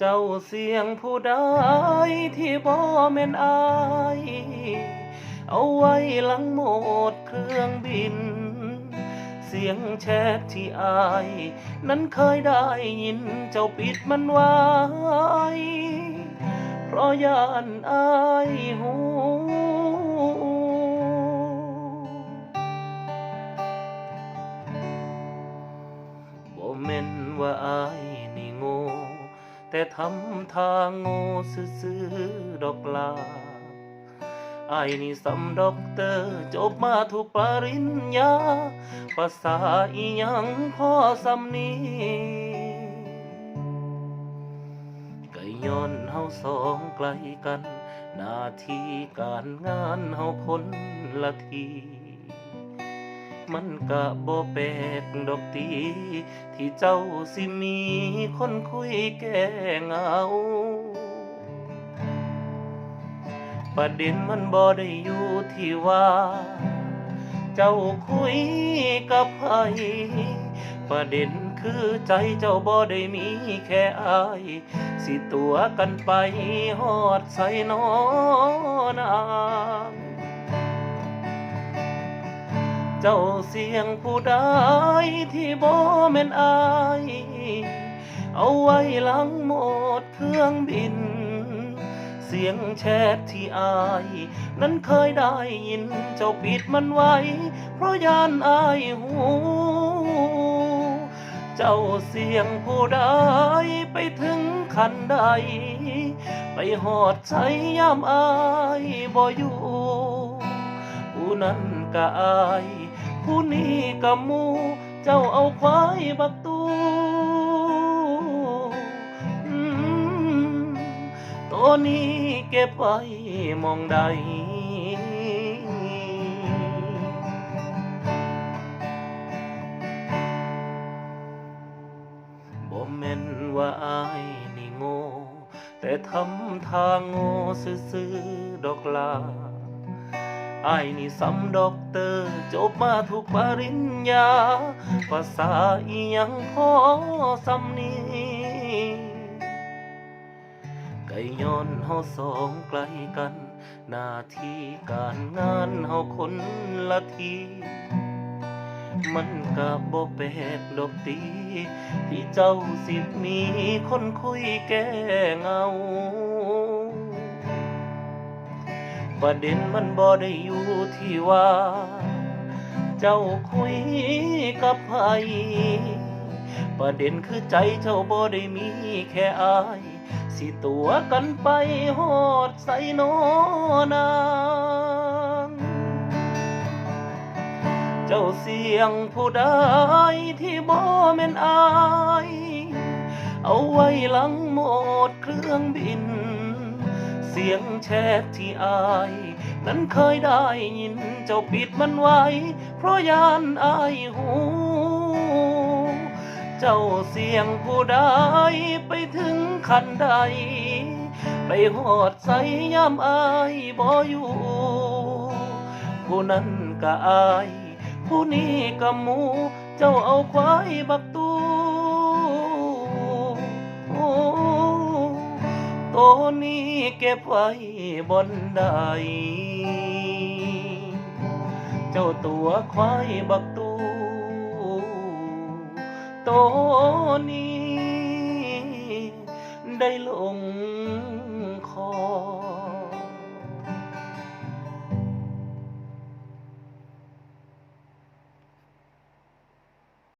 เจ้าเสียงผู้ใดที่บ่แม่นอาย เอาไว้หลังโหมดเครื่องบิน เสียงแชทที่อาย นั้นเคยได้ยินเจ้าปิดมันไว้ เพราะยานอายหูบ่แม่นว่าอาย แต่ทำทางโง่ซื่อดอกลาไอายนี่สำด็อกเตอร์จบมาทุกปริญญา ภาษาอีหยังพ่อสำนีก็ย้อนเฮาสองไกลกัน หน้าที่การงานเฮาคนละที มันกะบ่แปลกดอกตี ที่เจ้าสิมีคนคุยแก้เหงา ประเด็นมันบ่ได้อยู่ที่ว่า เจ้าคุยกับไผประเด็นคือใจเจ้าบ่ได้มีแค่อาย สิตัวกันไปฮอดใส่นอนาง เจ้าเสียงผู้ใดที่บ่แม่นอาย เอาไว้หลังหมดเครื่องบิน เสียงแชทที่อาย นั้นเคยได้ยินเจ้าปิดมันไว้ เพราะยานอายหูเจ้าเสียงผู้ใดไปถึงขันใด ไปหอดใจยามอายบ่อยู่ผู้นั้นก็อาย ผู้นี้ก็หมู เจ้าเอาควายบักตูตัวนี้เก็บไว้มองใดบ่แม่นว่าอายนี่โง่ แต่ทำทางโง่ซื่อๆดอกลา อายนี่สำด็อกเตอร์จบมาทุกปริญญา ภาษาอียังพอสำนี้ไก่ย้อนเฮาสองไกลกัน หน้าที่การงานเฮาคนละทีมันก็บ่แปลกดอกตี ที่เจ้าสิมีคนคุยแก้เงา ประเด็นมันบ่ได้อยู่ที่ว่า เจ้าคุยกับไผประเด็นคือใจเจ้าบ่ได้มีแค่อาย สิตัวกันไปฮอดใส่นอนางเจ้าเสียงผู้ใดที่บ่แม่นอาย เอาไว้หลังหมดเครื่องบิน เสียงแชทที่อาย นั้นเคยได้ยินเจ้าปิดมันไว้ เพราะยานอายหู เจ้าเสียงผู้ใดไปถึงขันใด ไปหอดใส่ยามอายบ่อยู่ ผู้นั้นก็อาย ผู้นี้ก็มู เจ้าเอาควายบักตู ตัวนี้เก็บไว้บนใด เจ้าตัวควายบักตูตัวนี้ได้ลง